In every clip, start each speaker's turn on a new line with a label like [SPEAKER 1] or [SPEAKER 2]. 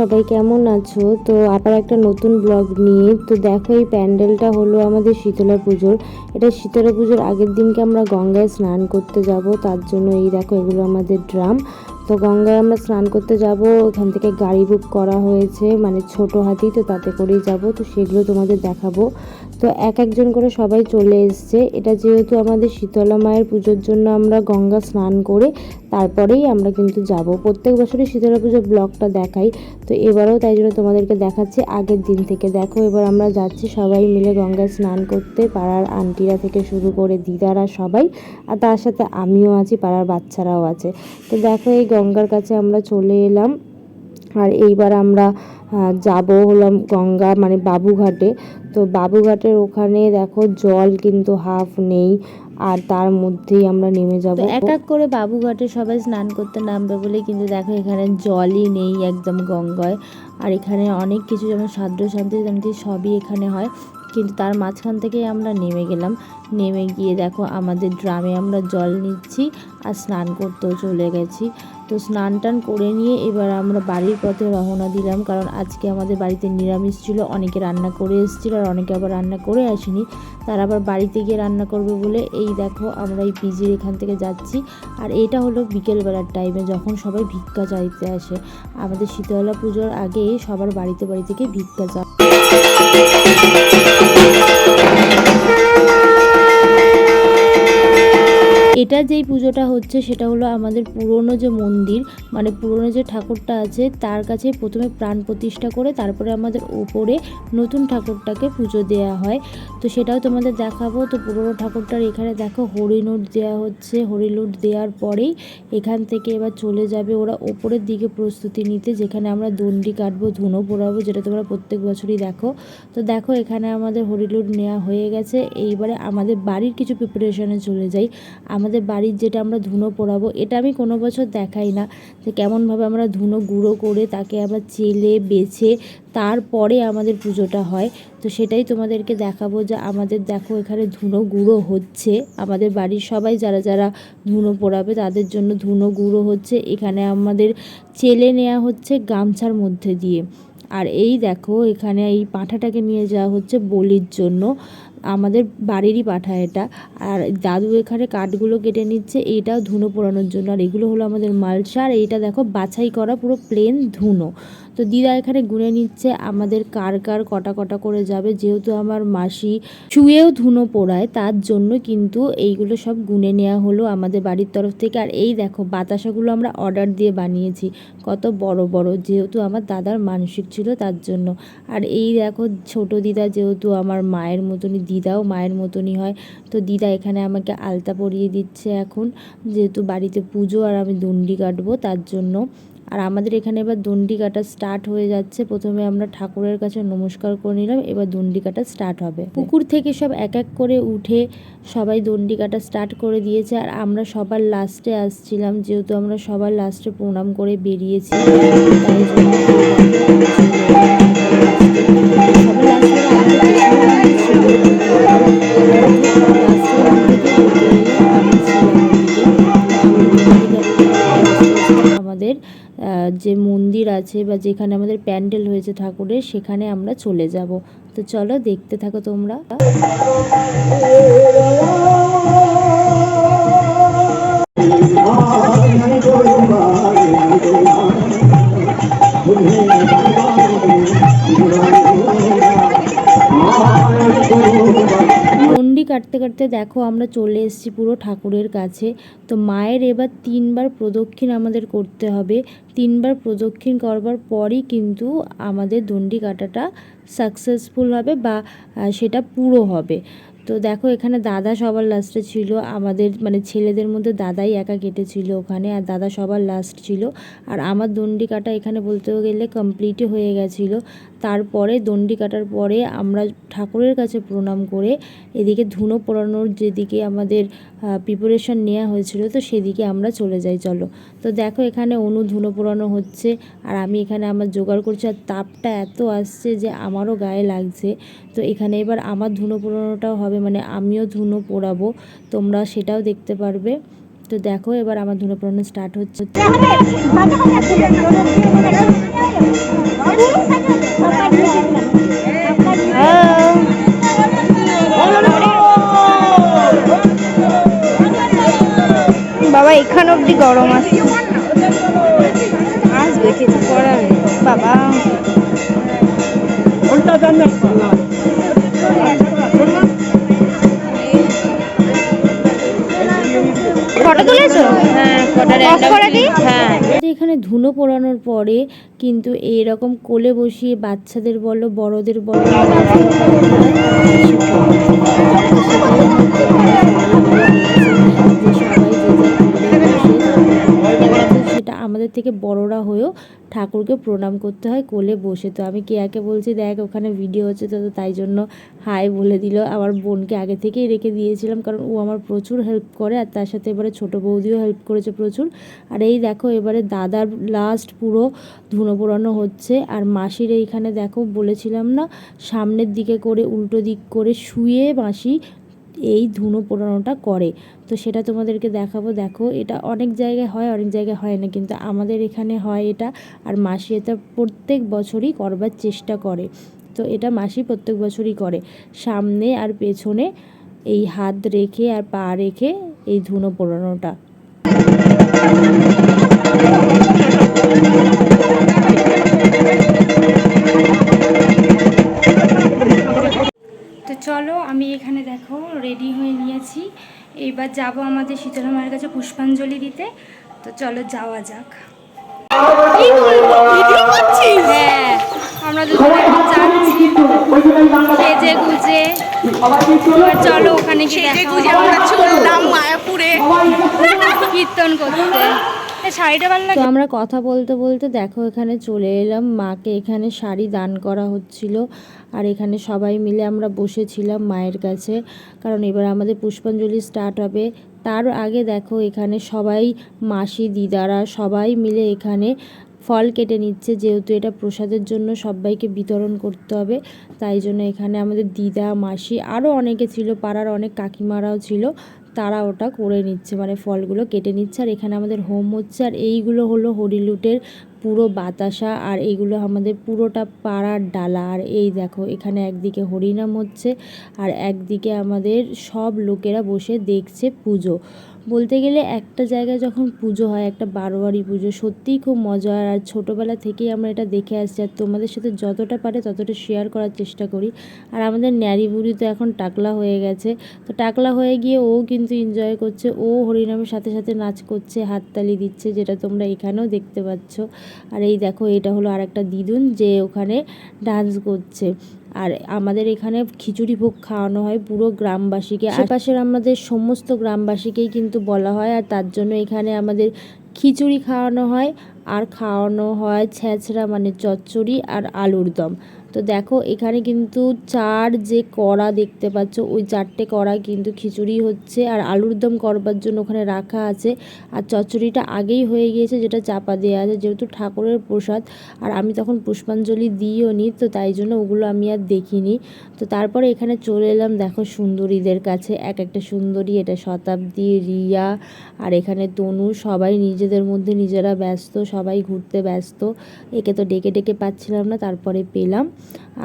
[SPEAKER 1] সবাই কেমন আছো? তো আবার একটা নতুন ব্লগ নিয়ে। তো দেখো, এই প্যান্ডেলটা হলো আমাদের শীতলা পুজোর। এটা শীতলা পুজোর আগের দিনকে আমরা গঙ্গায় স্নান করতে যাব। তার জন্য এই দেখো, এগুলো আমাদের ড্রাম। তো গঙ্গায় আমরা স্নান করতে যাব। ওখান থেকে গাড়ি বুক করা হয়েছে মানে ছোট হাতি তো তাতে করেই যাব, তো সেগুলো তোমাদের দেখাবো। তো এক একজন করে সবাই চলে এসছে। এটা যেহেতু আমাদের শীতলা মায়ের পুজোর জন্য আমরা গঙ্গা স্নান করে তারপরেই আমরা কিন্তু যাব। প্রত্যেক বছরই শীতলা পুজোর ব্লগটা দেখাই। তো এবারেও তাই জন্য তোমাদেরকে দেখাচ্ছি, আগের দিন থেকে। দেখো, এবার আমরা যাচ্ছি সবাই মিলে গঙ্গায় স্নান করতে। পাড়ার আন্টিরা থেকে শুরু করে দিদারা সবাই। আর তার সাথে আমিও আছি, পাড়ার বাচ্চারাও আছে। তো দেখো, এই গঙ্গার কাছে আমরা চলে এলাম। আর এইবার আমরা যাব হলাম গঙ্গা মানে বাবুঘাটে। তো বাবুঘাটের ওখানে দেখো জল কিন্তু হাফ নেই আর তার মধ্যেই আমরা নেমে যাব।
[SPEAKER 2] এক এক করে বাবুঘাটে সবাই স্নান করতে নামবে বলে কিন্তু দেখো এখানে জলই নেই একদম গঙ্গায়। আর এখানে অনেক কিছু যেমন সাদ্র শান্তি শান্তি সবই এখানে হয়। কিন্তু তার মাঝখান থেকেই আমরা নেমে গেলাম। নেমে গিয়ে দেখো আমাদের ড্রামে আমরা জল নিচ্ছি আর স্নান করতেও চলে গেছি। তো স্নান টান করে নিয়ে এবার আমরা বাড়ির পথে রওনা দিলাম কারণ আজকে আমাদের বাড়িতে নিরামিষ ছিল, অনেকে রান্না করে এসেছিল আর অনেকে আবার রান্না করে আসেনি। তারা আবার বাড়িতে গিয়ে রান্না করবে বলে এই দেখো আমরা এই পিজির এখান থেকে যাচ্ছি। আর এটা হলো বিকেলবেলার টাইমে যখন সবাই ভিক্ষা চাইতে আসে। আমাদের শীতলা পুজোর আগে সবার বাড়িতে বাড়ি থেকে ভিক্ষা চা এটা যেই পুজোটা হচ্ছে সেটা হলো আমাদের পুরনো যে মন্দির মানে পুরনো যে ঠাকুরটা আছে তার কাছে প্রথমে প্রাণ প্রতিষ্ঠা করে তারপরে আমাদের ওপরে নতুন ঠাকুরটাকে পুজো দেওয়া হয়। তো সেটাও তোমাদের দেখাবো। তো পুরনো ঠাকুরটার এখানে দেখো হরিলুট দেওয়া হচ্ছে। হরিলুট দেওয়ার পরেই এখান থেকে এবার চলে যাবে। ওরা ওপরের দিকে প্রস্তুতি নিতে যেখানে আমরা দণ্ডি কাটবো, ধুনো পোড়াবো যেটা তোমরা প্রত্যেক বছরই দেখো। তো দেখো এখানে আমাদের হরিলুট নেওয়া হয়ে গেছে। এইবারে আমাদের বাড়ির কিছু প্রিপারেশনে চলে যাই। আমাদের বাড়ির যেটা আমরা ধুনো পোড়াবো, এটা আমি কোনো বছর দেখাই না যে কেমনভাবে আমরা ধুনো গুঁড়ো করে তাকে আবার চেলে, বেছে তারপরে আমাদের পুজোটা হয়। তো সেটাই তোমাদেরকে দেখাবো যে আমাদের দেখো এখানে ধুনো গুঁড়ো হচ্ছে। আমাদের বাড়ির সবাই যারা যারা ধুনো পোড়াবে তাদের জন্য ধুনো গুঁড়ো হচ্ছে। এখানে আমাদের চেলে নেওয়া হচ্ছে গামছার মধ্যে দিয়ে। আর এই দেখো এখানে এই পাঁঠাটাকে নিয়ে যাওয়া হচ্ছে বলির জন্য। আমাদের বাড়িরই পাঠা এটা। আর দাদু এখানে কাঠগুলো কেটে নিচ্ছে, এইটাও ধুনো পোড়ানোর জন্য। আর এগুলো হলো আমাদের মালসা আর এইটা দেখো বাছাই করা পুরো প্লেন ধুনো। তো দিদা এখানে গুনে নিচ্ছে, আমাদের কার কার কটা কটা করে যাবে, যেহেতু আমার মাসি শুয়েও ধুনো পোড়ায়, তার জন্য কিন্তু এইগুলো সব গুনে নেওয়া হলো আমাদের বাড়ির তরফ থেকে। আর এই দেখো, বাতাসাগুলো আমরা অর্ডার দিয়ে বানিয়েছি, কত বড় বড়, যেহেতু আমার দাদার মানসিক ছিল তার জন্য। আর এই দেখো, ছোট দিদা যেহেতু আমার মায়ের মতনই, দিদাও মায়ের মতনই হয়, তো দিদা এখানে আমাকে আলতা পরিয়ে দিচ্ছে এখন, যেহেতু বাড়িতে পুজো আর আমি দণ্ডি কাটবো তার জন্য। আর আমাদের এখানে এবার দণ্ডি কাটা স্টার্ট হয়ে যাচ্ছে। প্রথমে আমরা ঠাকুরের কাছে নমস্কার করে নিলাম এবার দণ্ডি কাটা স্টার্ট হবে। পুকুর থেকে সব এক এক করে উঠে সবাই দণ্ডি কাটা স্টার্ট করে দিয়েছে। আর আমরা সবার লাস্টে আসছিলাম যেহেতু আমরা সবার লাস্টে প্রণাম করে বেরিয়েছি। তাই জন্য আছে বা যেখানে আমাদের প্যান্ডেল হয়েছে ঠাকুরের, সেখানে আমরা চলে যাব। তো চলো দেখতে থাকো তোমরা। দণ্ডি কাটতে কাটতে দেখো আমরা চলে এসেছি পুরো ঠাকুরের কাছে। তো মায়ের এবার তিনবার প্রদক্ষিণ আমাদের করতে হবে। তিনবার প্রদক্ষিণ করবার পরই কিন্তু আমাদের দণ্ডি কাটাটা সাকসেসফুল হবে বা সেটা পুরো হবে। তো দেখো, এখানে দাদা সবার লাস্টে ছিল। আমাদের মানে ছেলেদের মধ্যে দাদাই একা কেটেছিল ওখানে, আর দাদা সবার লাস্ট ছিল। আর আমার দণ্ডি কাটা এখানে বলতে গেলে কমপ্লিটই হয়ে গেছিল। তারপরে দণ্ডি কাটার পরে আমরা ঠাকুরের কাছে প্রণাম করে এদিকে ধুনো পোড়ানোর যেদিকে আমাদের প্রিপারেশন নেওয়া হয়েছিল, তো সেদিকে আমরা চলে যাই, চলো। তো দেখো, এখানে অনু ধুনো পোড়ানো হচ্ছে, আর আমি এখানে আমার জোগাড় করছি, আর তাপটা এত আসছে যে আমারও গায়ে লাগছে। তো এখানে এবার আমার ধুনো পোড়ানোটাও হবে মানে আমিও ধুনো পোড়াবো তোমরা সেটাও দেখতে পারবে। তো দেখো এবার আমার ধুনো পোড়ানো স্টার্ট হচ্ছে।
[SPEAKER 3] বাবা এখান অব্দি গরম আছে। আসবে কিছু করার নেই। বাবা। ফটো তুলেছো? হ্যাঁ হ্যাঁ।
[SPEAKER 2] এখানে ধুনো পোড়ানোর পরে কিন্তু এরকম কোলে বসিয়ে বাচ্চাদের বলো বড়দের বলো থেকে বড়রা হয়েও ঠাকুরকে প্রণাম করতে হয়, কোলে বসে। তো আমি কেয়াকে বলছি, দেখ, ওখানে ভিডিও হচ্ছে তো তাই জন্য হাই বলে দিল। আমার বোনকে আগে থেকেই রেখে দিয়েছিলাম, কারণ ও আমার প্রচুর হেল্প করে, আর তার সাথে এবারে ছোটো বৌদিও হেল্প করেছে প্রচুর। আর এই দেখো, এবারে দাদার লাস্ট পুরো ধুনো পোড়ানো হচ্ছে। আর মাসির এইখানে, দেখো, বলেছিলাম না, সামনের দিকে করে, উল্টো দিক করে শুয়ে মাসি এই ধুনো পোড়ানোটা করে। তো সেটা তোমাদেরকে দেখাবো। দেখো, এটা অনেক জায়গায় হয়, অনেক জায়গায় হয় না। কিন্তু আমাদের এখানে হয় এটা। আর মাসি এটা প্রত্যেক বছরই করবার চেষ্টা করে। তো এটা মাসি প্রত্যেক বছরই করে। সামনে আর পেছনে এই হাত রেখে আর পা রেখে এই ধুনো পোড়ানোটা।
[SPEAKER 4] চলো আমি এখানে দেখো রেডি হয়ে নিয়েছি। এইবার যাব আমাদের শীতলা মায়ের কাছে পুষ্পাঞ্জলি দিতে। তো চলো যাওয়া যাক। হ্যাঁ আমরা যাচ্ছি। সেজে গুজে। চলো ওখানে গিয়ে মায়াপুরে। কীর্তন করতে। শাড়িটা ভালো
[SPEAKER 2] তো আমরা কথা বলতে বলতে দেখো এখানে চলে এলাম মাকে এখানে শাড়ি দান করা হচ্ছিল আর এখানে সবাই মিলে আমরা বসেছিলাম মায়ের কাছে। কারণ এবার আমাদের পুষ্পাঞ্জলি স্টার্ট হবে। তার আগে দেখো এখানে সবাই মাসি দিদারা সবাই মিলে এখানে ফল কেটে নিচ্ছে। যেহেতু এটা প্রসাদের জন্য সবাইকে বিতরণ করতে হবে তাই জন্য এখানে আমাদের দিদা মাসি আরও অনেকে ছিল পাড়ার অনেক কাকিমারাও ছিল। তারা ওটা করে নিচ্ছে মানে ফলগুলো কেটে নিচ্ছে। আর এখানে আমাদের হোম হচ্ছে, আর এইগুলো হলো হরিলুটের পুরো বাতাসা, আর এইগুলো আমাদের পুরোটা পাড়ার ডালা। আর এই দেখো, এখানে একদিকে হরিনাম হচ্ছে, আর একদিকে আমাদের সব লোকেরা বসে দেখছে পুজো। বলতে গেলে একটা জায়গায় যখন পুজো হয়, একটা বারোয়ারি পুজো, সত্যিই খুব মজা হয়। আর ছোটোবেলা থেকেই আমরা এটা দেখে আসছি। আর তোমাদের সাথে যতটা পারে ততটা শেয়ার করার চেষ্টা করি। আর আমাদের ন্যাড়ি বুড়ি তো এখন টাকলা হয়ে গেছে। তো টাকলা হয়ে গিয়ে ও কিন্তু এনজয় করছে। ও হরিনামের সাথে সাথে নাচ করছে, হাততালি দিচ্ছে, যেটা তোমরা এখানেও দেখতে পাচ্ছ। আর এই দেখো, এটা হলো আর একটা দিদুন যে ওখানে ডান্স করছে। আর আমাদের এখানে খিচুড়ি ভোগ খাওয়ানো হয় পুরো গ্রামবাসীকে। আশেপাশের আমাদের সমস্ত গ্রামবাসীকেই কিন্তু বলা হয় আর তার জন্য এখানে আমাদের খিচুড়ি খাওয়ানো হয় আর খাওয়ানো হয় ছ্যাঁচড়া মানে চচ্চড়ি আর আলুর দম। তো দেখো, এখানে কিন্তু চার যে কড়া দেখতে পাচ্ছ, ওই চারটে কড়া কিন্তু খিচুড়ি হচ্ছে আর আলুর দম করবার জন্য ওখানে রাখা আছে। আর চচ্চড়িটা আগেই হয়ে গিয়েছে, যেটা চাপা দেওয়া আছে, যেহেতু ঠাকুরের প্রসাদ। আর আমি তখন পুষ্পাঞ্জলি দিইও নি, তো তাই জন্য ওগুলো আমি আর দেখিনি। তো তারপরে এখানে চলে এলাম, দেখো সুন্দরীদের কাছে, এক একটা সুন্দরী, এটা শতাব্দী, রিয়া, আর এখানে তনু, সবাই নিজেদের মধ্যে নিজেরা ব্যস্ত, সবাই ঘুরতে ব্যস্ত। একে তো ডেকে ডেকে পাচ্ছিলাম না, তারপরে পেলাম।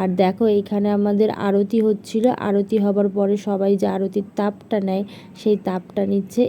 [SPEAKER 2] আর দেখো এইখানে আমাদের আরতি হচ্ছিল। আরতি হবার পরে সবাই যে আরতির তাপটা নেয়, সেই তাপটা নিচ্ছে।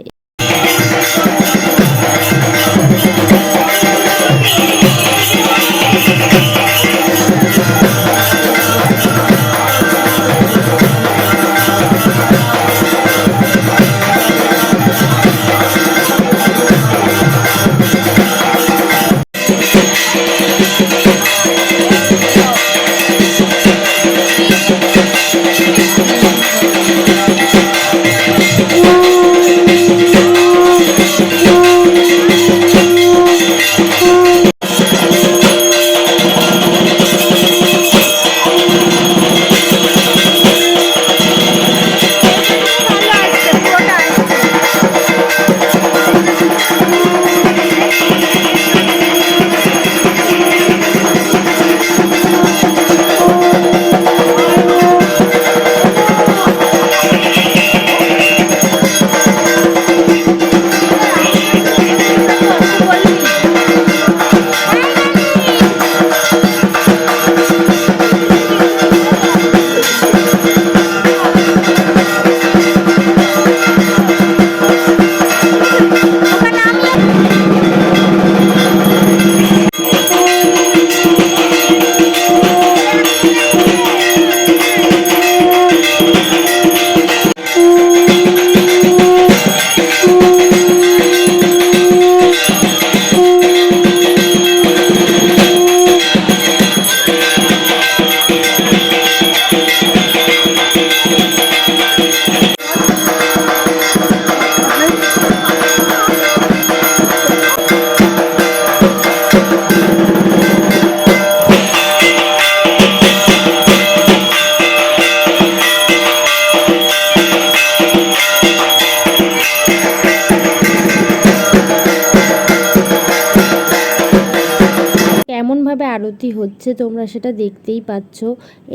[SPEAKER 2] হচ্ছে তোমরা সেটা দেখতেই পাচ্ছ।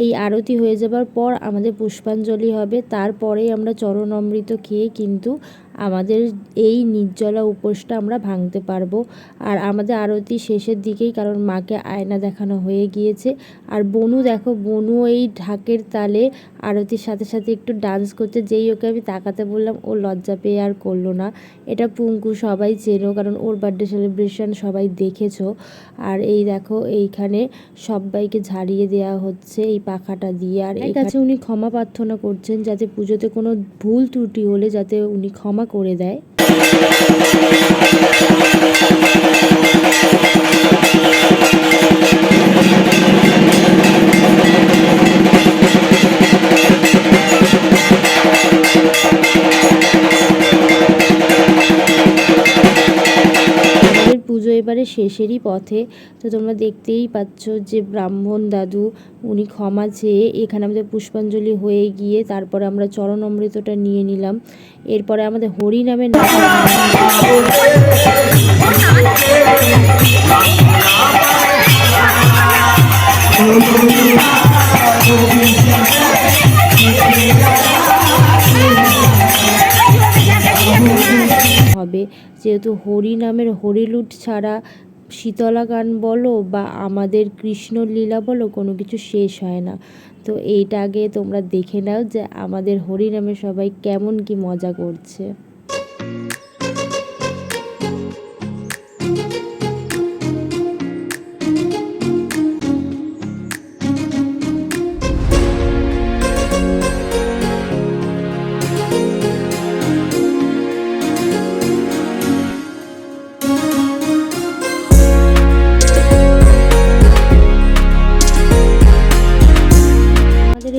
[SPEAKER 2] এই আরতি হয়ে যাবার পর আমাদের পুষ্পাঞ্জলি হবে। তারপরেই আমরা চরণ অমৃত খেয়ে কিন্তু আমাদের এই নির্জলা উপোসটা আমরা ভাঙতে পারব। আর আমাদের আরতি শেষের দিকেই কারণ মাকে আয়না দেখানো হয়ে গিয়েছে। আর বনু দেখো বনু এই ঢাকের তালে আরতির সাথে সাথে একটু ডান্স করতে যেই ওকে আমি তাকাতে বললাম ও লজ্জা পেয়ে আর করল না। এটা পুঙ্কু সবাই চেনো কারণ ওর বার্থডে সেলিব্রেশন সবাই দেখেছ। আর এই দেখো এইখানে সবাইকে ঝাড়িয়ে দেওয়া হচ্ছে এই পাখাটা দিয়ে। আর এই কাছে উনি ক্ষমা প্রার্থনা করছেন যাতে পুজোতে কোনো ভুল ত্রুটি হলে যাতে উনি ক্ষমা করে দেয়। শেষেরই পথে। তো তোমরা দেখতেই পাচ্ছ যে ব্রাহ্মণ দাদু, উনি ক্ষমা চেয়ে এখানে আমাদের পুষ্পাঞ্জলি হয়ে গিয়ে তারপরে আমরা চরণ অমৃতটা নিয়ে নিলাম। এরপরে আমাদের হরি নাম হবে। যেহেতু হরি নামের হরিলুট ছাড়া শীতলা গান বলো বা আমাদের কৃষ্ণলীলা বলো, কোনো কিছু শেষ হয় না। তো এইটা আগে তোমরা দেখে নাও যে আমাদের হরিনামে সবাই কেমন কি মজা করছে।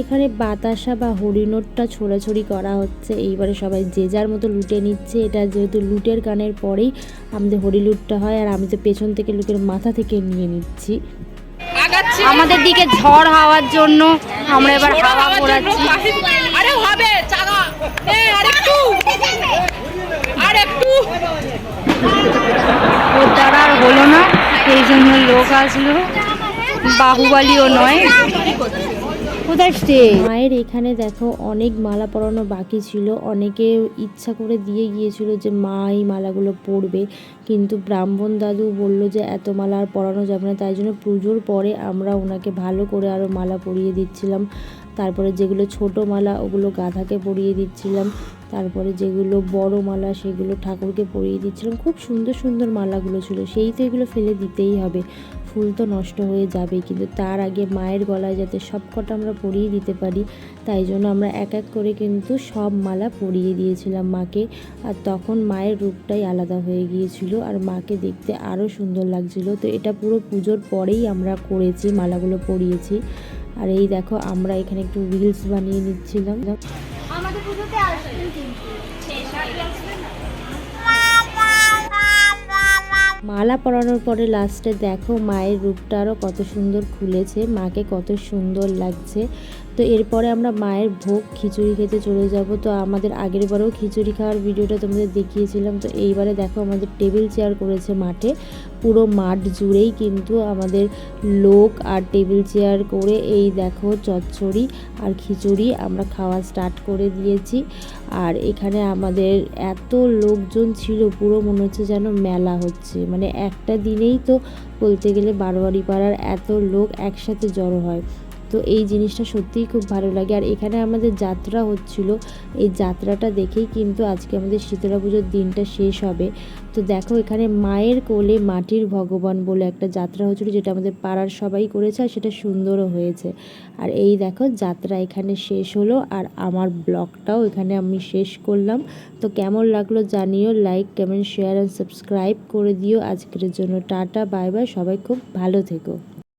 [SPEAKER 2] এখানে বাতাসা বা হরিণোটটা ছোড়াছড়ি করা হচ্ছে। এইবারে সবাই যে যার মতো লুটে নিচ্ছে এটা যেহেতু লুটের গানের পরেই আমাদের হরিলুটটা হয় আর আমি তো পেছন থেকে লোকের মাথা থেকে নিয়ে নিচ্ছি।
[SPEAKER 3] আমাদের দিকে ঝড় হওয়ার জন্য আমরা এবার হাওয়া পোড়াচ্ছি।
[SPEAKER 5] আরে হবে চাগা এ আরেকটু। আরেকটু।
[SPEAKER 3] ওর দ্বারা আর হলো না এই জন্য লোক আসলো। বাহুবালিও নয়।
[SPEAKER 2] মায়ের এখানে দেখো অনেক মালা পরানো বাকি ছিল। অনেকে ইচ্ছা করে দিয়ে গিয়েছিল যে মা এই মালাগুলো পরবে। কিন্তু ব্রাহ্মণ দাদু বলল যে এত মালা আর পরানো যাবে না। তাই জন্য পুজোর পরে আমরা ওনাকে ভালো করে আরও মালা পরিয়ে দিচ্ছিলাম। তারপরে যেগুলো ছোট মালা ওগুলো গাধাকে পরিয়ে দিচ্ছিলাম। তারপরে যেগুলো বড় মালা, সেগুলো ঠাকুরকে পরিয়ে দিচ্ছিলাম। খুব সুন্দর সুন্দর মালাগুলো ছিল। সেই তো এগুলো ফেলে দিতেই হবে। ফুল তো নষ্ট হয়ে যাবে, কিন্তু তার আগে মায়ের গলায় যাতে সব কটা আমরা পরিয়ে দিতে পারি, তাই জন্য আমরা এক এক করে কিন্তু সব মালা পরিয়ে দিয়েছিলাম মাকে। আর তখন মায়ের রূপটাই আলাদা হয়ে গিয়েছিল, আর মাকে দেখতে আরও সুন্দর লাগছিল। তো এটা পুরো পুজোর পরেই আমরা করেছি, মালাগুলো পরিয়েছি। আর এই দেখো, আমরা এখানে একটু রিলস বানিয়ে নিচ্ছিলাম। মালা পরানোর পরে লাস্টে দেখো মায়ের রূপটা আরও কত সুন্দর খুলেছে, মাকে কত সুন্দর লাগছে। তো এরপরে আমরা মায়ের ভোগ খিচুড়ি খেতে চলে যাব। তো আমাদের আগের বারেও খিচুড়ি খাওয়ার ভিডিওটা তোমাদের দেখিয়েছিলাম। তো এইবারে দেখো আমাদের টেবিল চেয়ার করেছে মাঠে। পুরো মাঠ জুড়েই কিন্তু আমাদের লোক আর টেবিল চেয়ার করে এই দেখো চচ্চড়ি আর খিচুড়ি আমরা খাওয়া স্টার্ট করে দিয়েছি। আর এখানে আমাদের এত লোকজন ছিল, পুরো মনে হচ্ছে যেন মেলা হচ্ছে। মানে একটা দিনেই তো বলতে গেলে বারোয়ারি পাড়ার এত লোক একসাথে জড়ো হয়। তো এই জিনিসটা সত্যিই খুব ভালো লাগে। আর এখানে আমাদের যাত্রা হচ্ছিল। এই যাত্রাটা দেখেই কিন্তু আজকে আমাদের শীতলা পুজোর দিনটা শেষ হবে। তো দেখো এখানে মায়ের কোলে মাটির ভগবান বলে একটা যাত্রা হচ্ছিল, যেটা আমাদের পাড়ার সবাই করেছে আর সেটা সুন্দরও হয়েছে। আর এই দেখো যাত্রা এখানে শেষ হলো আর আমার ব্লগটাও এখানে আমি শেষ করলাম। তো কেমন লাগল জানিও, like, comment, share and subscribe করে দিও। আজকের জন্য টাটা, বাই বাই। সবাই খুব ভালো থেকো।